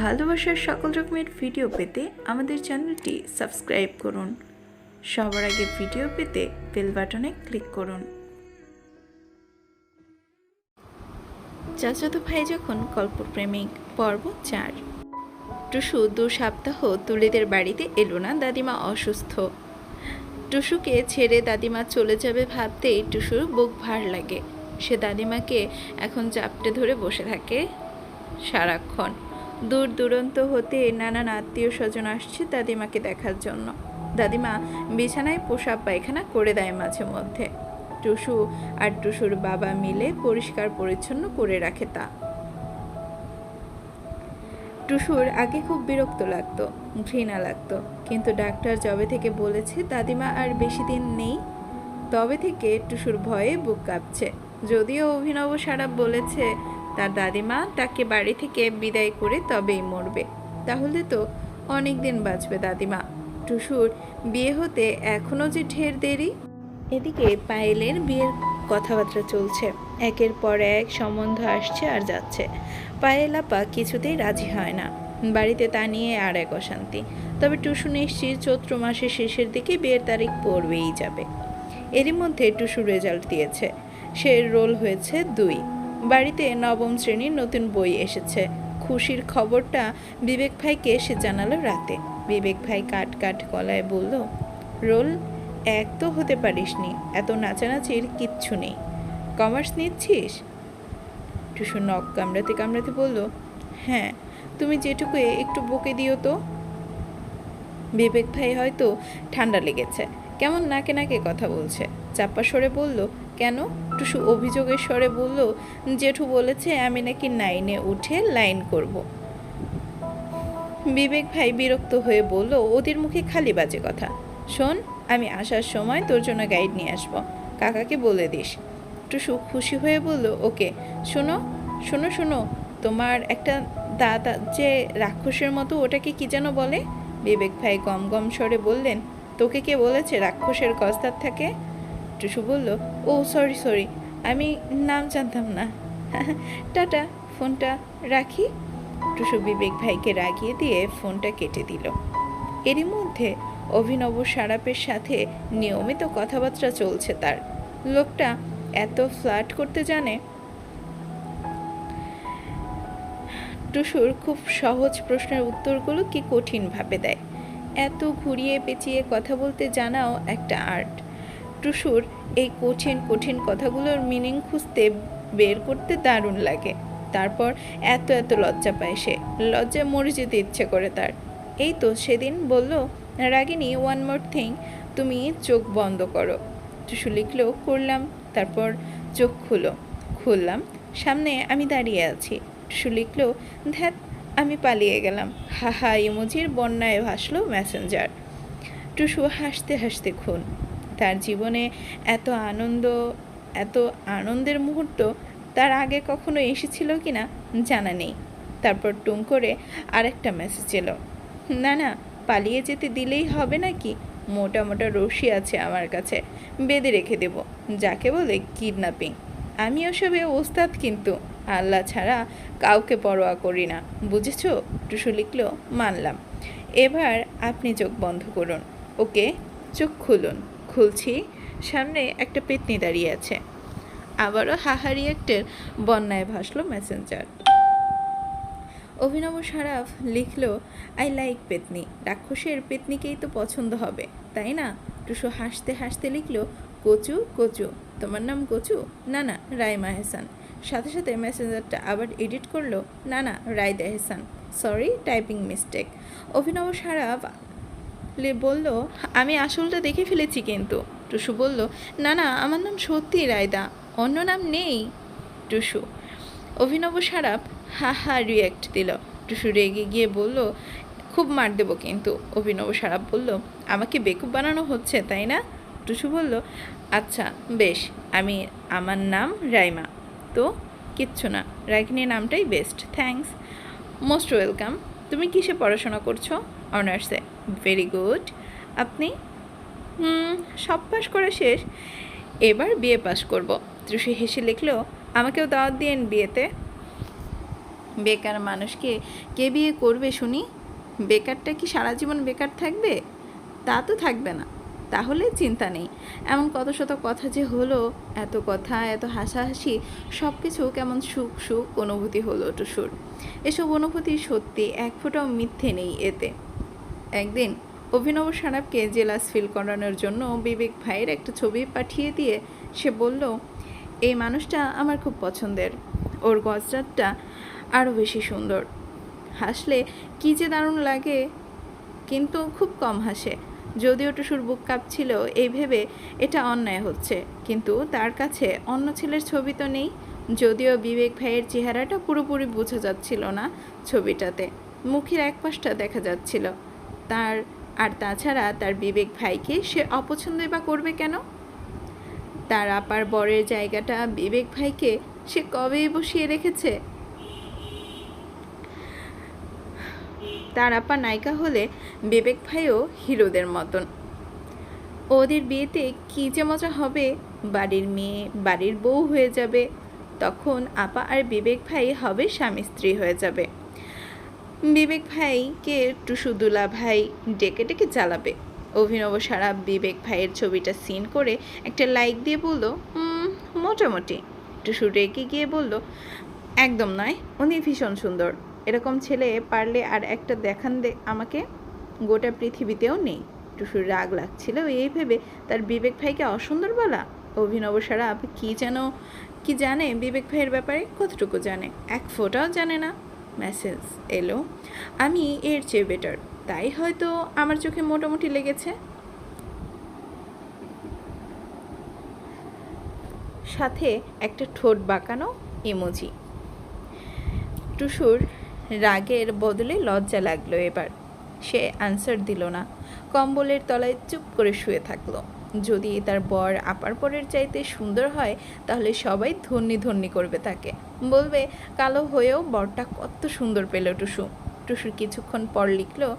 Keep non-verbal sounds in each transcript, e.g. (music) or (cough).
ভালোবাসার সকল রকমের ভিডিও পেতে আমাদের চ্যানেলটি সাবস্ক্রাইব করুন। সবার আগে ভিডিও পেতে বেল বাটনে ক্লিক করুন। চাচাতো ভাই যখন কল্পপ্রেমিক, পর্ব চার। টুসু দু সপ্তাহ তুলিদের বাড়িতে এলো না, দাদিমা অসুস্থ। টুসুকে ছেড়ে দাদিমা চলে যাবে ভাবতেই টুসুর বুক ভার লাগে। সে দাদিমাকে এখন চাপটে ধরে বসে থাকে সারাক্ষণ। দূর দূরান্ত হতে নানান আত্মীয় স্বজন আসছে দাদিমাকে দেখার জন্য। দাদিমা বিছানায় পোশাক পায়খানা করে দেয় মাঝে মধ্যে। টুসু আর টুসুর বাবা মিলে পরিষ্কার পরিচ্ছন্ন করে রাখে তা। টুসুর আগে খুব বিরক্ত লাগতো, ঘৃণা লাগতো। কিন্তু ডাক্তার জবে থেকে বলেছে দাদিমা আর বেশি দিন নেই, তবে থেকে টুসুর ভয়ে বুক কাঁপছে। যদিও অভিনব সারাপ বলেছে তার দাদিমা তাকে বাড়ি থেকে বিদায় করে তবেই মরবে। তাহলে তো অনেক দিন বাঁচবে দাদিমা। টুসুর বিয়ে হতে এখনও যে ঢের দেরি? এদিকে পায়েলের বিয়ের কথাবার্তা চলছে। একের পর এক সম্বন্ধ আসছে আর যাচ্ছে। পায়েল আপা কিছুতেই রাজি হয় না। বাড়িতে তা নিয়ে আর এক অশান্তি। তবে টুসু নিশ্চিত চৈত্র মাসের শেষের দিকে বিয়ের তারিখ পড়বেই যাবে। এরই মধ্যে টুসু রেজাল্ট দিয়েছে। সে রোল হয়েছে দুই। বাড়িতে নবম শ্রেণির নতুন বই এসেছে। খুশির খবরটা বিবেক ভাইকে এসে জানালো রাতে। বিবেক ভাই কাট কাট গলায় বলল, রোল, এক তো হতে পারিসনি, এত নাচানাচির কিচ্ছু নেই। কমার্স নিচ্ছিস? টুসু নখ কামড়াতে কামড়াতে বলল হ্যাঁ তুমি যেটুকু একটু বকে দিও তো। বিবেক ভাই হয়তো ঠান্ডা লেগেছে, কেমন নাকে নাকে কথা বলছে। চাপ্পা সরে বলল কেন? টুসু অভিযোগের স্বরে বলল, জেঠু বলেছে আমি নাকি নাইনে উঠে লাইন করব। বিবেক ভাই বিরক্ত হয়ে বলল, ওদের মুখে খালি বাজে কথা। শোন, আমি আসার সময় তোর জন্য গাইড নিয়ে আসব। কাকাকে বলে দিস। টুসু খুশি হয়ে বলল, ওকে, শোনো শোনো শোনো, তোমার একটা দাদা যে রাক্ষসের মতো ওটাকে কি যেন বলে? বিবেক ভাই গম গম স্বরে বললেন, তোকে কে বলেছে রাক্ষসের কস্তার থাকে? টুসু বলল, ও, সরি সরি, আমি নাম জানতাম না। (laughs) টাটা, ফোনটা রাখি? টুসু বিবেক ভাইকে রাগিয়ে দিয়ে ফোনটা কেটে দিল। এরই মধ্যে অভিনব সারাপের সাথে নিয়মিত কথাবার্তা চলছে তার। লোকটা এত ফ্লার্ট করতে জানে? টুসুর খুব সহজ প্রশ্নের উত্তরগুলো কি কঠিনভাবে দেয়? এত ঘুরিয়ে পেঁচিয়ে কথা বলতে জানাও একটা আর্ট। টুসুর এই কঠিন কঠিন কথাগুলোর মিনিং খুঁজতে বের করতে দারুণ লাগে। তারপর এত এত লজ্জা পায় সে। লজ্জা মরে যেতে ইচ্ছে করে তার। এই তো সেদিন বলল, রাগিনী ওয়ান মোর থিং তুমি চোখ বন্ধ করো। টুসু লিখলো, করলাম। তারপর চোখ খুলো। খুললাম? সামনে আমি দাঁড়িয়ে আছি। টুসু লিখলো, ধ্যাত, আমি পালিয়ে গেলাম। হা হা, ইমোজির বন্যায় ভাসলো মেসেঞ্জার টুসু হাসতে হাসতে খুন। তার জীবনে এত আনন্দ, এত আনন্দের মুহূর্ত তার আগে কখনো এসেছিল কি না জানা নেই। তারপর টুং করে আরেকটা মেসেজ এলো, না না, পালিয়ে যেতে দিলেই হবে নাকি? মোটা মোটা রশি আছে আমার কাছে, বেঁধে রেখে দেব, যাকে বলে কিডন্যাপিং আমি ওসবে ওস্তাদ কিন্তু, আল্লাহ ছাড়া কাউকে পরোয়া করি না, বুঝেছ? টুসু লিখলো, মানলাম। এবার আপনি চোখ বন্ধ করুন, ওকে চোখ খুলুন। খুলছি, সামনে একটা পেতনি দাঁড়িয়ে আছে। আবারও হাহারি একটের বন্যায় ভাসলো মেসেঞ্জার। অভিনব সারাফ লিখল আই লাইক পেতনি। রাক্ষসের পেতনিকেই তো পছন্দ হবে, তাই না? টুসু হাসতে হাসতে লিখল, কচু কচু। তোমার নাম কচু? না না, রাইমা হেসান সাথে সাথে মেসেঞ্জারটা আবার এডিট করল, না না, Raida Hasan sorry typing mistake Abhinav Saraf বলল, আমি আসলটা দেখে ফেলেছি কিন্তু। টুসু বলল, না না, আমার নাম সত্যি রায়দা, অন্য নাম নেই। টুসু, অভিনব সারাপ, হা হা রিয়্যাক্ট দিল। টুসু রেগে গিয়ে বলল, খুব মার দেবো কিন্তু। অভিনব সারাপ বলল, আমাকে বেকুব বানানো হচ্ছে, তাই না? টুসু বলল আচ্ছা বেশ, আমি, আমার নাম রাইমা। তো? কিচ্ছু না রাগিনী নামটাই বেস্ট থ্যাঙ্কস মোস্ট ওয়েলকাম তুমি কিসে পড়াশোনা করছ? অনার্সে ভেরি গুড আপনি? সব পাস করা শেষ। এবার বিয়ে পাস করব। ত্রুষি হেসে লিখলো, আমাকেও দাওয়াত দিয়েন বিয়েতে বেকার মানুষকে, কে বিয়ে করবে শুনি? বেকারটা কি সারা জীবন বেকার থাকবে? তা তো থাকবে না। তাহলে চিন্তা নেই। এমন কত শত কথা যে হলো, এত কথা, এত হাসাহাসি সব কিছু কেমন সুখ সুখ অনুভূতি হলো টুসুর। এসব অনুভূতি সত্যি এক ফোঁটাও মিথ্যে নেই এতে। একদিন অভিনব সারাপকে জেলাস ফিল করানোর জন্য বিবেক ভাইয়ের একটা ছবি পাঠিয়ে দিয়ে সে বলল, এই মানুষটা আমার খুব পছন্দের। ওর গজরাটটা আরও বেশি সুন্দর। হাসলে কী যে দারুণ লাগে, কিন্তু খুব কম হাসে। যদিও টুসুর বুক কাঁপছিল এই ভেবে এটা অন্যায় হচ্ছে, কিন্তু তার কাছে অন্য ছেলের ছবি তো নেই। যদিও বিবেক ভাইয়ের চেহারাটা পুরোপুরি বোঝা যাচ্ছিল না ছবিটাতে। মুখের এক পাশটা দেখা যাচ্ছিল। তার, আর তাছাড়া তার বিবেক ভাইকে সে অপছন্দই বা করবে কেন? তার আপার বরের জায়গাটা বিবেক ভাইকে সে কবেই বসিয়ে রেখেছে? তার আপা নায়িকা হলে বিবেক ভাইও হিরোদের মতন। ওদের বিয়েতে কী যে মজা হবে? বাড়ির মেয়ে, বাড়ির বউ হয়ে যাবে। তখন আপা আর বিবেক ভাই হবে স্বামী স্ত্রী হয়ে যাবে। বিবেক ভাইকে টুসুদুলা ভাই ডেকে ডেকে জ্বালাবে। অভিনব সারা বিবেক ভাইয়ের ছবিটা সিন করে একটা লাইক দিয়ে বলল "উম, মোটামুটি। টুসু রেগে গিয়ে বলল একদম নয় উনি ভীষণ সুন্দর। এরকম ছেলে পারলে আর একটা দেখান দে আমাকে। গোটা পৃথিবীতেও নেই। টুসুর রাগ লাগছিল এই ভেবে তার বিবেক ভাইকে অসুন্দর বলা। অভিনব সারা আপনি কী যেন কি জানে বিবেক ভাইয়ের ব্যাপারে কতটুকু জানে? এক ফোঁটাও জানে না। মেসেজ এলো, আমি এর চেয়ে বেটার তাই হয়তো আমার চোখে মোটামুটি লেগেছে? সাথে একটা ঠোঁট বাঁকানো ইমোজি টুসুর রাগের বদলে লজ্জা লাগল এবার। সে আনসার দিল না, কম্বলের তলায় চুপ করে শুয়ে থাকল। যদি তার বর আপার পরের চাইতে সুন্দর হয়, তাহলে সবাই ধন্যি ধন্যি করবে তাকে। বলবে, কালো হয়েও বরটা কত সুন্দর পেল টুসু। টুসুর কিছুক্ষণ পর লিখলো,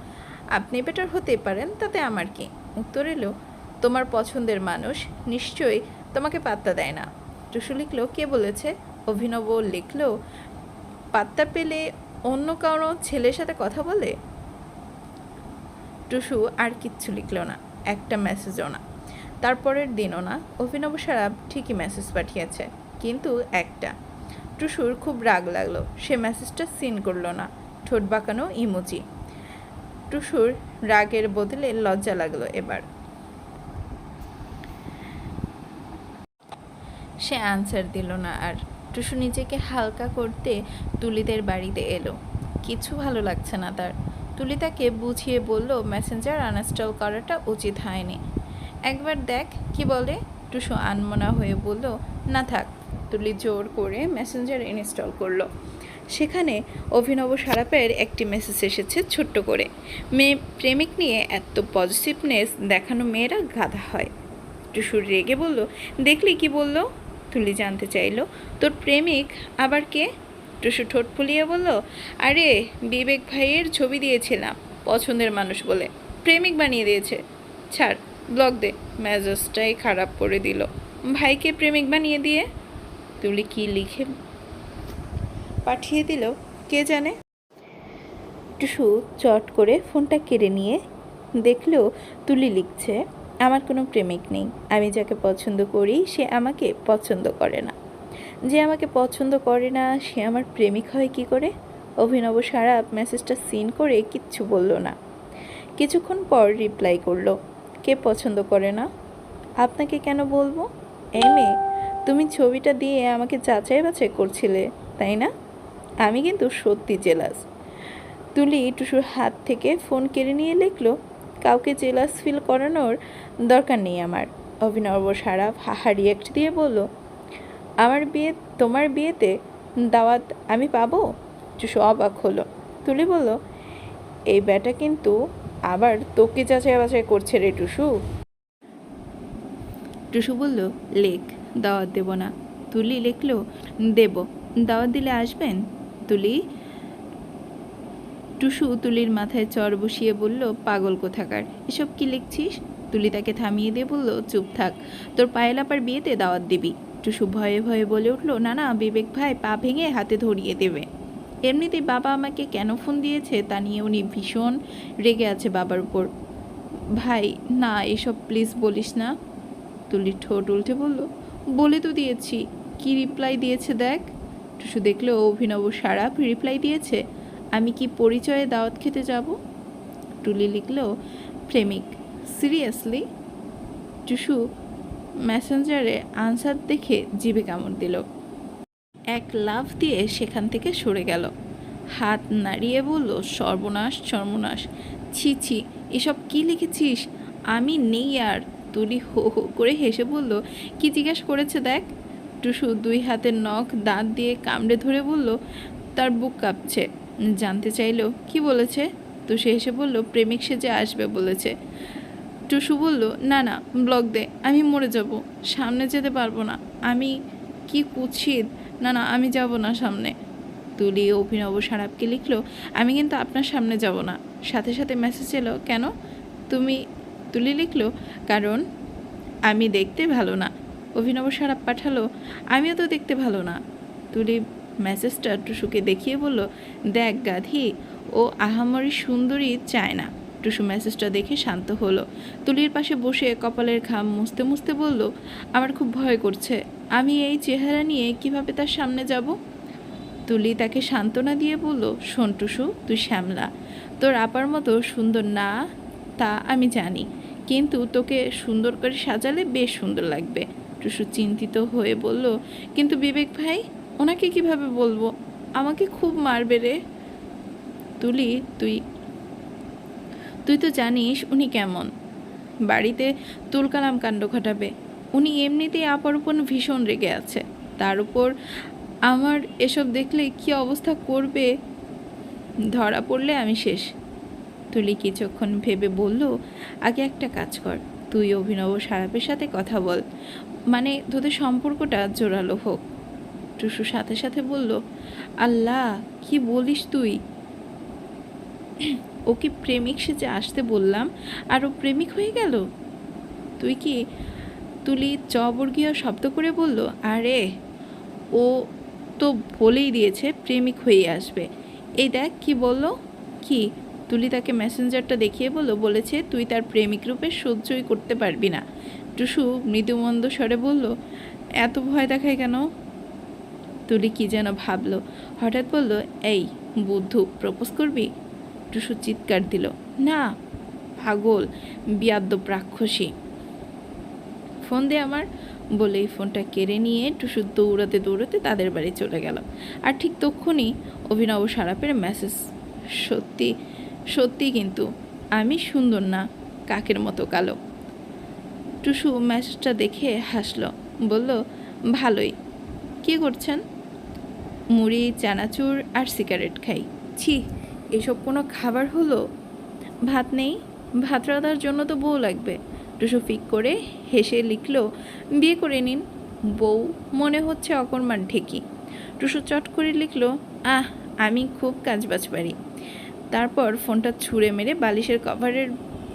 আপনি বেটার হতে পারেন, তাতে আমার কি? উত্তর এলো, তোমার পছন্দের মানুষ নিশ্চয়ই তোমাকে পাত্তা দেয় না। টুসু লিখলো, কে বলেছে? অভিনব লিখলো, পাত্তা পেলে অন্য কারও ছেলের সাথে কথা বলে? টুসু আর কিচ্ছু লিখলো না, একটা মেসেজও না। তারপরের দিনও না, অভিনব সারাব ঠিকই মেসেজ পাঠিয়েছে, কিন্তু একটা। টুসুর খুব রাগ লাগল, সে মেসেজটা সিন করল না, ঠোঁট বাঁকানো ইমোজি টুসুর রাগের বদলে লজ্জা লাগল এবার। সে আনসার দিল না আর টুসু নিজেকে হালকা করতে তুলিদের বাড়িতে এলো। কিছু ভালো লাগছে না তার। তুলি তাকে বুঝিয়ে বলল মেসেঞ্জার আনইনস্টল করাটা উচিত হয়নি। একবার দেখ, কি বলে? টুসু আনমনা হয়ে বলল, না থাক। তুলি জোর করে মেসেঞ্জার ইনস্টল করল। সেখানে অভিনব সারাপের একটি মেসেজ এসেছে ছোট্ট করে। মেয়ে প্রেমিক নিয়ে এত পজিটিভনেস দেখানো মেয়েরা গাধা হয়। টুসুর রেগে বলল, দেখলি কি বলল? তুলি জানতে চাইলো, তোর প্রেমিক আবার কে? টুসু ঠোঁট ফুলিয়ে বলল, আরে, বিবেক ভাইয়ের ছবি দিয়েছিলাম, পছন্দের মানুষ বলে। প্রেমিক বানিয়ে দিয়েছে। ছাড়। ব্লক দে। মেজাজটাই খারাপ করে দিল। ভাইকে প্রেমিক বানিয়ে দিয়ে? তুলি কি লিখে পাঠিয়ে দিল? কে জানে? টুসু চট করে ফোনটা কেড়ে নিয়ে দেখল তুলি লিখছে, আমার কোনো প্রেমিক নেই। আমি যাকে পছন্দ করি, সে আমাকে পছন্দ করে না। যে আমাকে পছন্দ করে না, সে আমার প্রেমিক হয় কি করে? অভিনব সারা মেসেজটা সিন করে কিচ্ছু বলল না। কিছুক্ষণ পর রিপ্লাই করল কে পছন্দ করে না? আপনাকে কেন বলব? এই মেয়ে, তুমি ছবিটা দিয়ে আমাকে যাচাই বাছাই করছিলে, তাই না? আমি কিন্তু সত্যি জেলাস। তুলি টুসুর হাত থেকে ফোন কেড়ে নিয়ে লিখলো, কাউকে জেলাস ফিল করানোর দরকার নেই আমার। অভিনব সারা হাহা রিয়েক্ট দিয়ে বলল, আমার বিয়ে, তোমার বিয়েতে দাওয়াত আমি পাবো? টুসু অবাক হলো। তুলি বলল, এই ব্যাটা কিন্তু আবার তোকে যাচাই বাছাই করছে রে টুসু? টুসু বলল, লেখ, দাওয়াত দেব না। তুলি লিখলো, দেব, দাওয়াত দিলে আসবেন? তুলি, টুসু তুলির মাথায় চর বসিয়ে বলল, পাগল কোথাকার, এসব কি লিখছিস? তুলি তাকে থামিয়ে দিয়ে বলল, চুপ থাক, তোর পায়েলাপার বিয়েতে দাওয়াত দিবি। টুসু ভয়ে ভয়ে বলে উঠল, না না, বিবেক ভাই, পা ভেঙে হাতে ধরিয়ে দেবে। এমনিতেই বাবা আমাকে কেন ফোন দিয়েছে তা নিয়ে উনি ভীষণ রেগে আছে বাবার উপর। ভাই, না, এসব প্লিজ বলিস না। তুলি ঠোঁট উল্টে বলল, বলে তো দিয়েছি। কি রিপ্লাই দিয়েছে দেখ। টুসু দেখল অভিনব সারাপ রিপ্লাই দিয়েছে। আমি কি পরিচয়ে দাওয়াত খেতে যাব? টুলি লিখল, প্রেমিক সিরিয়াসলি টুসু মেসেঞ্জারে আনসার দেখে জিভে কামড় দিল। এক লাফ দিয়ে সেখান থেকে সরে গেল। হাত নাড়িয়ে বলল, সর্বনাশ সর্বনাশ। ছি ছি, এসব কি লিখেছিস? আমি নেই আর। তুলি হো হো করে হেসে বলল, কি জিজ্ঞেস করেছে দেখ? টুসু দুই হাতের নখ দাঁত দিয়ে কামড়ে ধরে বলল, তার বুক কাঁপছে। জানতে চাইলো কি বলেছে? তুষে হেসে বলল, প্রেমিক সেজে আসবে বলেছে। টুসু বলল, না না, ব্লক দে, আমি মরে যাব। সামনে যেতে পারব না। আমি কি কুৎসিত? না না, আমি যাব না সামনে। তুলি অভিনব সারাপকে লিখলো, আমি কিন্তু আপনার সামনে যাব না। সাথে সাথে মেসেজ এলো, কেন? তুমি, তুলি লিখলো, কারণ আমি দেখতে ভালো না। অভিনব সারাপ পাঠালো, আমিও তো দেখতে ভালো না। তুলি মেসেজটা টুসুকে দেখিয়ে বলল, দেখ গাধি, ও আহামরি সুন্দরী চায় না। টুসু মেসেজটা দেখে শান্ত হলো। তুলির পাশে বসে কপালের ঘাম মুছতে মুছতে বলল, আমার খুব ভয় করছে। আমি এই চেহারা নিয়ে কীভাবে তার সামনে যাব? তুলি তাকে সান্ত্বনা দিয়ে বলল, শোন টুসু, তুই শ্যামলা। তোর আপার মতো সুন্দর না, তা আমি জানি। কিন্তু তোকে সুন্দর করে সাজালে বেশ সুন্দর লাগবে। টুসু চিন্তিত হয়ে বলল, কিন্তু বিবেক ভাই, ওনাকে কীভাবে বলব? আমাকে খুব মারবে রে। তুলি, তুই তুই তো জানিস উনি কেমন। বাড়িতে তুলকালাম কাণ্ড ঘটাবে। উনি এমনিতেই আপার উপর ভীষণ রেগে আছে। তার উপর আমার এসব দেখলে কি অবস্থা করবে? ধরা পড়লে আমি শেষ। তুলি কিছুক্ষণ ভেবে বলল, আগে একটা কাজ কর। তুই অভিনব সারাপের সাথে কথা বল। মানে তোদের সম্পর্কটা জোরালো হোক। টুসু সাথে সাথে বলল, আল্লাহ, কি বলিস তুই? ওকে প্রেমিক সেজে আসতে বললাম, আর ও প্রেমিক হয়ে গেল। তুই কি তুলি চবর্গীয় শব্দ করে বলল, আরে, ও তো বলেই দিয়েছে প্রেমিক হয়ে আসবে। এই দেখ, কি বলল? কি? তুলি তাকে মেসেঞ্জারটা দেখিয়ে বলল, বলেছে তুই তার প্রেমিক রূপে সহ্যই করতে পারবি না। টুসু মৃদুমন্দ স্বরে বলল, এত ভয় দেখায় কেন? তুলি কি যেন ভাবলো, হঠাৎ বলল, এই, বুদ্ধু, প্রপোজ করবি? টুসু চিৎকার দিল, না, পাগল, বিয়াদ্দ রাক্ষসী ফোন দে আমার, বলেই ফোনটা কেড়ে নিয়ে টুসু দৌড়াতে দৌড়াতে তাদের বাড়ি চলে গেল। আর ঠিক তক্ষুনি অভিনব সারাপের মেসেজ সত্যি সত্যি কিন্তু, আমি সুন্দর না, কাকের মতো কালো। টুসু মেসেজটা দেখে হাসলো, বলল, ভালোই, কী করছেন? মুড়ি, চানাচুর আর সিগারেট খাই। ছি এসব কোনো খাবার হলো? ভাত নেই? ভাত রাঁধার জন্য তো বউ লাগবে। টুসু ফিক করে হেসে লিখলো, বিয়ে করে নিন। বউ মনে হচ্ছে অকর্মার ঢেকি। টুসু চট করে লিখল, আহ, আমি খুব কাজবাজ পারি। তারপর ফোনটা ছুঁড়ে মেরে বালিশের কভারের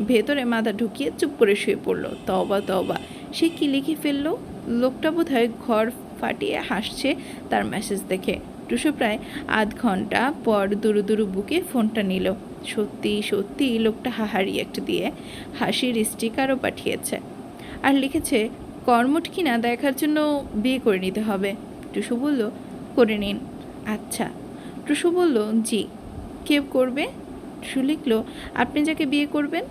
ভেতরে মাথা ঢুকিয়ে চুপ করে শুয়ে পড়ল। তবা তবা সে কি লিখে ফেলল? লোকটা বোধহয় ঘর ফাটিয়ে হাসছে তার মেসেজ দেখে। টুসু প্রায় আধ ঘণ্টা পর দুরু দুরু বুকে ফোনটা নিল। সত্যি সত্যি লোকটা হাহারি একটা দিয়ে হাসির স্টিকারও পাঠিয়েছে। আর লিখেছে, কর্মঠ কিনা দেখার জন্য বিয়ে করে নিতে হবে? টুসু বলল, করে নিন। আচ্ছা। টুসু বলল, জি। কে করবে? টুসু লিখল, আপনি যাকে বিয়ে করবেন?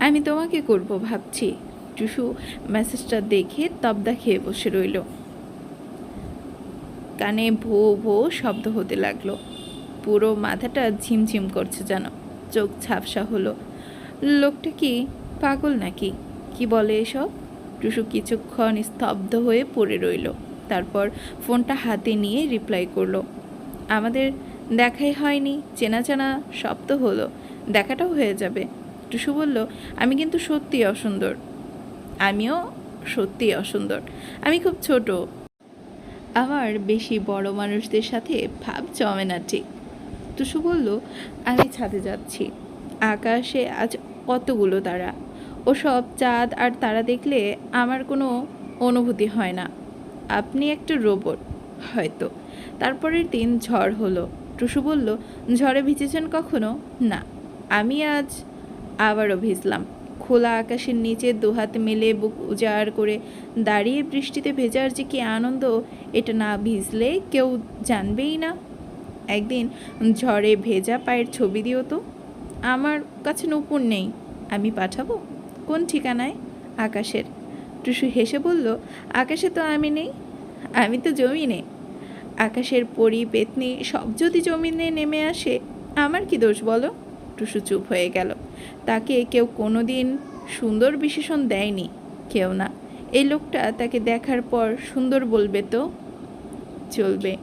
আমি তোমাকে করব ভাবছি। টুসু মেসেজটা দেখে তবদা খেয়ে বসে রইল। কানে ভো ভো শব্দ হতে লাগল। পুরো মাথাটা ঝিমঝিম করছে যেন। চোখ ঝাপসা হলো। লোকটা কি পাগল নাকি? কি বলে এসব? টুসু কিছুক্ষণ স্তব্ধ হয়ে পড়ে রইল। তারপর ফোনটা হাতে নিয়ে রিপ্লাই করল। আমাদের দেখাই হয়নি, চেনা চেনা শব্দ হলো। দেখাটাও হয়ে যাবে। টুসু বলল, আমি কিন্তু সত্যি অসুন্দর। আমিও সত্যি অসুন্দর। আমি খুব ছোট আমার বেশি বড় মানুষদের সাথে ভাব জমে না, ঠিক? টুসু বলল, আমি ছাদে যাচ্ছি। আকাশে আজ কতগুলো তারা। ওসব চাঁদ আর তারা দেখলে আমার কোনো অনুভূতি হয় না। আপনি একটা রোবট, হয়তো। তারপরের দিন ঝড় হলো। টুসু বলল, ঝড়ে ভিজেছেন কখনো? না। আমি আজ আবারও ভিজলাম। খোলা আকাশের নিচে দুহাত মেলে বুক উজাড় করে দাঁড়িয়ে বৃষ্টিতে ভেজার যে কি আনন্দ, এটা না ভিজলে কেউ জানবেই না। একদিন ঝড়ে ভেজা পায়ের ছবি দিও তো। আমার কাছে নুপুর নেই, আমি পাঠাবো? কোন ঠিকানায়? আকাশের। টুসু হেসে বলল, আকাশে তো আমি নেই, আমি তো জমিনে। আকাশের পরি পেতনি সব যদি জমিনে নেমে আসে, আমার কি দোষ বলো? টুসু চুপ হয়ে গেল। তাকে কেউ কোনো দিন সুন্দর বিশেষণ দেয়নি, কেউ না। এই লোকটা তাকে দেখার পর সুন্দর বলবে তো? চলবে।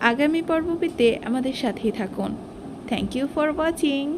আগামী পর্ববিতে আমাদের সাথেই থাকুন। Thank you for watching